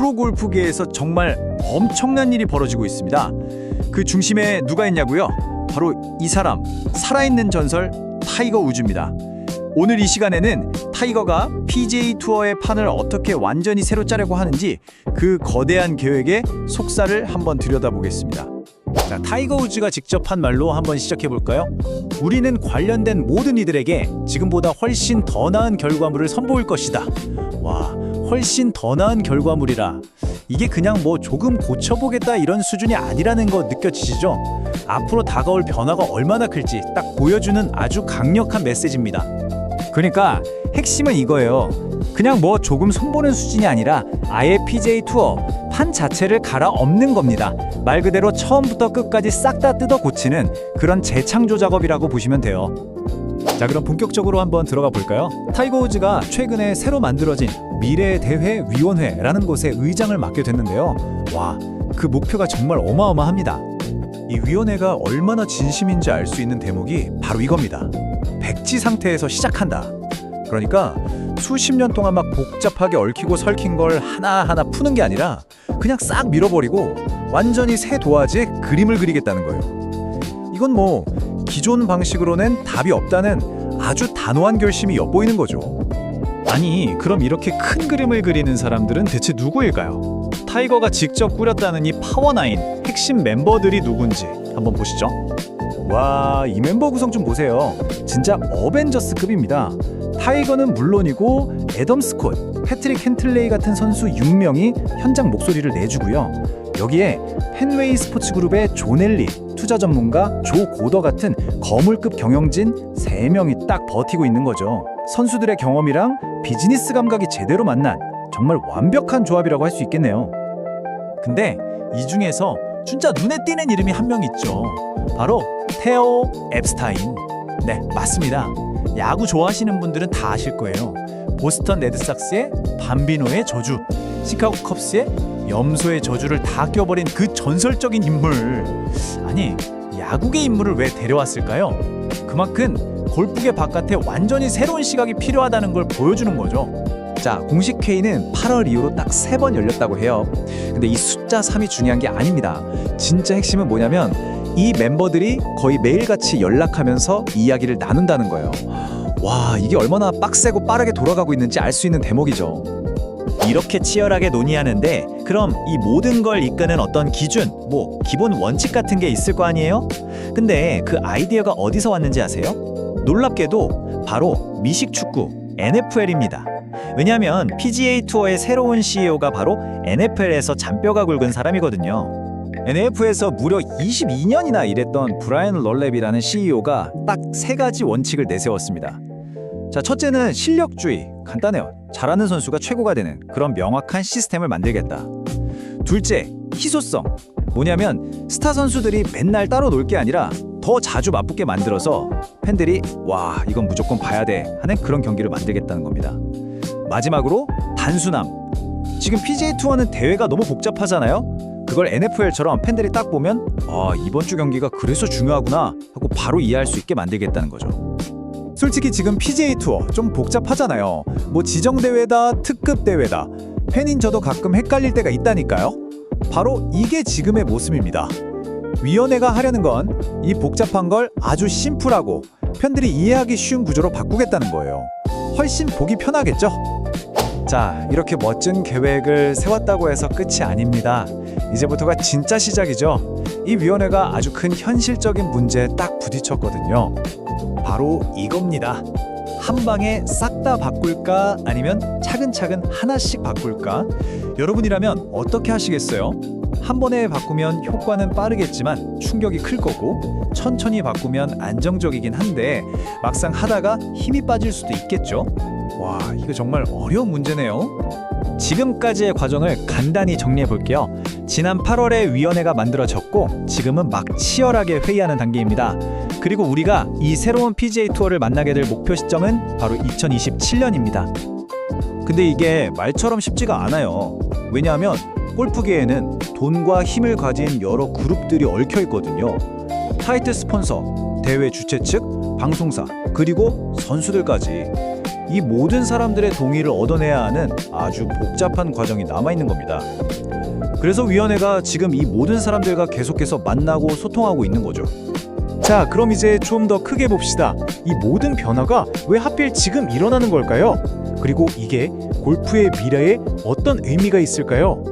프로골프계에서 정말 엄청난 일이 벌어지고 있습니다. 그 중심에 누가 있냐고요? 바로 이 사람, 살아있는 전설 타이거 우즈입니다. 오늘 이 시간에는 타이거가 PGA 투어의 판을 어떻게 완전히 새로 짜려고 하는지 그 거대한 계획의 속살을 한번 들여다보겠습니다. 자, 타이거 우즈가 직접 한 말로 한번 시작해 볼까요? 우리는 관련된 모든 이들에게 지금보다 훨씬 더 나은 결과물을 선보일 것이다. 와, 훨씬 더 나은 결과물이라. 이게 그냥 뭐 조금 고쳐보겠다 이런 수준이 아니라는 거 느껴지시죠? 앞으로 다가올 변화가 얼마나 클지 딱 보여주는 아주 강력한 메시지입니다. 그러니까 핵심은 이거예요. 그냥 뭐 조금 손보는 수준이 아니라 아예 PJ 투어 판 자체를 갈아 엎는 겁니다. 말 그대로 처음부터 끝까지 싹 다 뜯어 고치는 그런 재창조 작업이라고 보시면 돼요. 자 그럼 본격적으로 한번 들어가 볼까요? 타이거 우즈가 최근에 새로 만들어진 미래 대회 위원회라는 곳에 의장을 맡게 됐는데요. 와, 그 목표가 정말 어마어마합니다. 이 위원회가 얼마나 진심인지 알 수 있는 대목이 바로 이겁니다. 백지 상태에서 시작한다. 그러니까 수십 년 동안 막 복잡하게 얽히고 설킨 걸 하나하나 푸는 게 아니라 그냥 싹 밀어버리고 완전히 새 도화지에 그림을 그리겠다는 거예요. 이건 뭐 기존 방식으로는 답이 없다는 아주 단호한 결심이 엿보이는 거죠. 아니, 그럼 이렇게 큰 그림을 그리는 사람들은 대체 누구일까요? 타이거가 직접 꾸렸다는 이 파워나인 핵심 멤버들이 누군지 한번 보시죠. 와, 이 멤버 구성 좀 보세요. 진짜 어벤져스급입니다. 타이거는 물론이고 애덤 스콧, 패트릭 헨틀레이 같은 선수 6명이 현장 목소리를 내주고요. 여기에 펜웨이 스포츠 그룹의 조넬리, 투자 전문가 조 고더 같은 거물급 경영진 3명이 딱 버티고 있는 거죠. 선수들의 경험이랑 비즈니스 감각이 제대로 만난 정말 완벽한 조합이라고 할 수 있겠네요. 근데 이 중에서 진짜 눈에 띄는 이름이 한 명 있죠. 바로 테오 앱스타인. 네, 맞습니다. 야구 좋아하시는 분들은 다 아실 거예요. 보스턴 레드삭스의 밤비노의 저주, 시카고 컵스의 염소의 저주를 다 껴버린 그 전설적인 인물. 아니, 야구계 인물을 왜 데려왔을까요? 그만큼 골프계 바깥에 완전히 새로운 시각이 필요하다는 걸 보여주는 거죠. 자, 공식 회의는 8월 이후로 딱 세 번 열렸다고 해요. 근데 이 숫자 3이 중요한 게 아닙니다. 진짜 핵심은 뭐냐면 이 멤버들이 거의 매일같이 연락하면서 이야기를 나눈다는 거예요. 와, 이게 얼마나 빡세고 빠르게 돌아가고 있는지 알 수 있는 대목이죠. 이렇게 치열하게 논의하는데 그럼 이 모든 걸 이끄는 어떤 기준, 뭐 기본 원칙 같은 게 있을 거 아니에요? 근데 그 아이디어가 어디서 왔는지 아세요? 놀랍게도 바로 미식 축구 NFL입니다. 왜냐하면 PGA 투어의 새로운 CEO가 바로 NFL에서 잔뼈가 굵은 사람이거든요. NF에서 무려 22년이나 일했던 브라이언 럴랩이라는 CEO가 딱 세 가지 원칙을 내세웠습니다. 자, 첫째는 실력주의. 간단해요. 잘하는 선수가 최고가 되는 그런 명확한 시스템을 만들겠다. 둘째, 희소성. 뭐냐면 스타 선수들이 맨날 따로 놀 게 아니라 더 자주 맞붙게 만들어서 팬들이 와, 이건 무조건 봐야 돼 하는 그런 경기를 만들겠다는 겁니다. 마지막으로 단순함. 지금 PGA 투어는 대회가 너무 복잡하잖아요. 그걸 NFL처럼 팬들이 딱 보면 아, 이번 주 경기가 그래서 중요하구나 하고 바로 이해할 수 있게 만들겠다는 거죠. 솔직히 지금 PGA 투어 좀 복잡하잖아요. 뭐 지정 대회다, 특급 대회다. 팬인 저도 가끔 헷갈릴 때가 있다니까요. 바로 이게 지금의 모습입니다. 위원회가 하려는 건 이 복잡한 걸 아주 심플하고 팬들이 이해하기 쉬운 구조로 바꾸겠다는 거예요. 훨씬 보기 편하겠죠? 자, 이렇게 멋진 계획을 세웠다고 해서 끝이 아닙니다. 이제부터가 진짜 시작이죠. 이 위원회가 아주 큰 현실적인 문제에 딱 부딪혔거든요. 바로 이겁니다. 한 방에 싹 다 바꿀까 아니면 차근차근 하나씩 바꿀까? 여러분이라면 어떻게 하시겠어요? 한 번에 바꾸면 효과는 빠르겠지만 충격이 클 거고 천천히 바꾸면 안정적이긴 한데 막상 하다가 힘이 빠질 수도 있겠죠. 와, 이거 정말 어려운 문제네요. 지금까지의 과정을 간단히 정리해 볼게요. 지난 8월에 위원회가 만들어졌고 지금은 막 치열하게 회의하는 단계입니다. 그리고 우리가 이 새로운 PGA 투어를 만나게 될 목표 시점은 바로 2027년입니다. 근데 이게 말처럼 쉽지가 않아요. 왜냐하면 골프계에는 돈과 힘을 가진 여러 그룹들이 얽혀 있거든요. 타이틀 스폰서, 대회 주최 측, 방송사, 그리고 선수들까지. 이 모든 사람들의 동의를 얻어내야 하는 아주 복잡한 과정이 남아 있는 겁니다. 그래서 위원회가 지금 이 모든 사람들과 계속해서 만나고 소통하고 있는 거죠. 자, 그럼 이제 좀 더 크게 봅시다. 이 모든 변화가 왜 하필 지금 일어나는 걸까요? 그리고 이게 골프의 미래에 어떤 의미가 있을까요?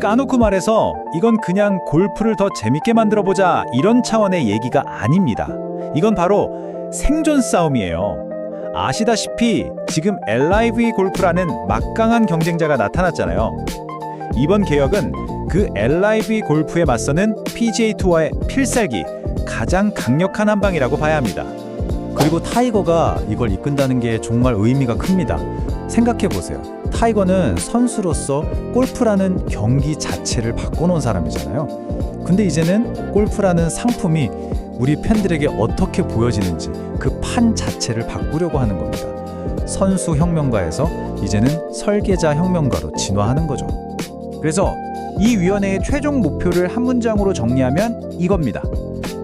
까놓고 말해서 이건 그냥 골프를 더 재밌게 만들어 보자 이런 차원의 얘기가 아닙니다. 이건 바로 생존 싸움이에요. 아시다시피 지금 LIV 골프라는 막강한 경쟁자가 나타났잖아요. 이번 개혁은 그 LIV 골프에 맞서는 PGA 투어의 필살기 가장 강력한 한 방이라고 봐야 합니다. 그리고 타이거가 이걸 이끈다는 게 정말 의미가 큽니다. 생각해 보세요. 타이거는 선수로서 골프라는 경기 자체를 바꿔놓은 사람이잖아요. 근데 이제는 골프라는 상품이 우리 팬들에게 어떻게 보여지는지 그 판 자체를 바꾸려고 하는 겁니다. 선수 혁명가에서 이제는 설계자 혁명가로 진화하는 거죠. 그래서 이 위원회의 최종 목표를 한 문장으로 정리하면 이겁니다.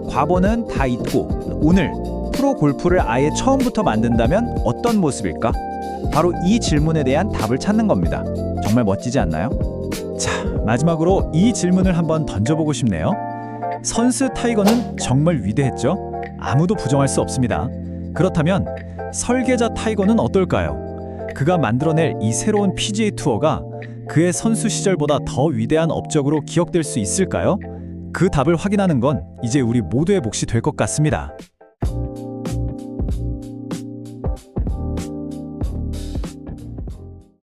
과거는 다 잊고 오늘 프로 골프를 아예 처음부터 만든다면 어떤 모습일까? 바로 이 질문에 대한 답을 찾는 겁니다. 정말 멋지지 않나요? 자, 마지막으로 이 질문을 한번 던져보고 싶네요. 선수 타이거는 정말 위대했죠? 아무도 부정할 수 없습니다. 그렇다면 설계자 타이거는 어떨까요? 그가 만들어낼 이 새로운 PGA 투어가 그의 선수 시절보다 더 위대한 업적으로 기억될 수 있을까요? 그 답을 확인하는 건 이제 우리 모두의 몫이 될 것 같습니다.